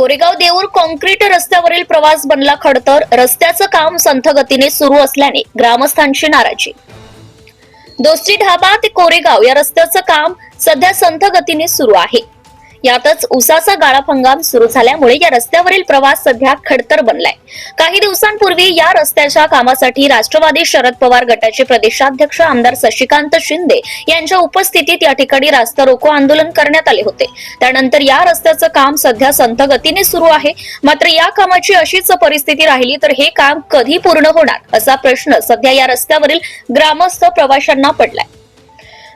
Koregaon Deur concrete रस्त्यावरील प्रवास बनला खडतर. रस्त्याचं काम संथ गतीने सुरू असल्याने ग्रामस्थांची नाराजी. दोस्ती ढाबा ते कोरेगाव या रस्त्याचं काम सध्या संथ गतीने सुरू आहे. यातच उसाचा गाळप हंगाम सुरू झाल्यामुळे या रस्त्यावरील प्रवास सध्या खडतर बनलाय. काही दिवसांपूर्वी या रस्त्याच्या कामासाठी राष्ट्रवादी शरद पवार गटाचे प्रदेशाध्यक्ष आमदार शशिकांत शिंदे यांच्या उपस्थितीत या ठिकाणी रास्ता रोको आंदोलन करण्यात आले होते. त्यानंतर या रस्त्याचं काम सध्या संथ गतीने सुरू आहे. मात्र या कामाची अशीच परिस्थिती राहिली तर हे काम कधी पूर्ण होणार असा प्रश्न सध्या या रस्त्यावरील ग्रामस्थ प्रवाशांना पडलाय.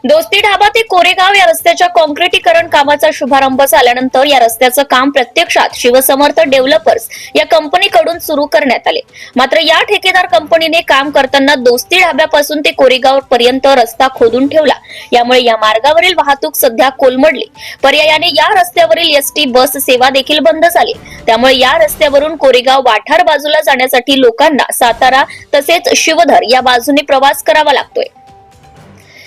दोस्ती ढाबा ते कोरेगाव या रस्त्याच्या कॉन्क्रिटीकरण कामाचा शुभारंभ झाल्यानंतर या रस्त्याचं काम प्रत्यक्षात शिवसमर्थ डेव्हलपर्स या कंपनीकडून सुरू करण्यात आले. मात्र या ठेकेदार कंपनीने काम करताना दोस्ती ढाब्यापासून ते कोरेगाव पर्यंत रस्ता खोदून ठेवला. यामुळे या मार्गावरील वाहतूक सध्या कोलमडली. पर्यायाने या रस्त्यावरील एसटी बस सेवा देखील बंद झाली. त्यामुळे या रस्त्यावरून कोरेगाव वाठार बाजूला जाण्यासाठी लोकांना सातारा तसेच शिवधर या बाजूने प्रवास करावा लागतोय.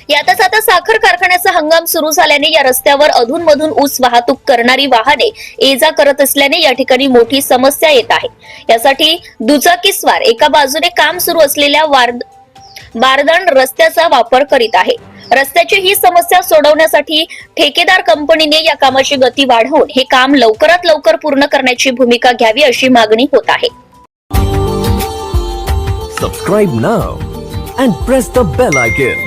यातच आता साखर कारखान्याचा हंगाम सुरू झाल्याने या रस्त्यावर अधूनमधून ऊस वाहतूक करणारी वाहने ये जा करत असल्याने या ठिकाणी मोठी समस्या येत आहे. यासाठी दुचाकीस्वार एका बाजूने काम सुरू असलेल्या वार्द रस्त्याचा वापर करीत आहे. रस्त्याची ही समस्या सोडवण्यासाठी ठेकेदार कंपनीने या कामाची गती वाढवून हे काम लवकरात लवकर पूर्ण करण्याची भूमिका घ्यावी अशी मागणी होत आहे. Subscribe now and press the bell icon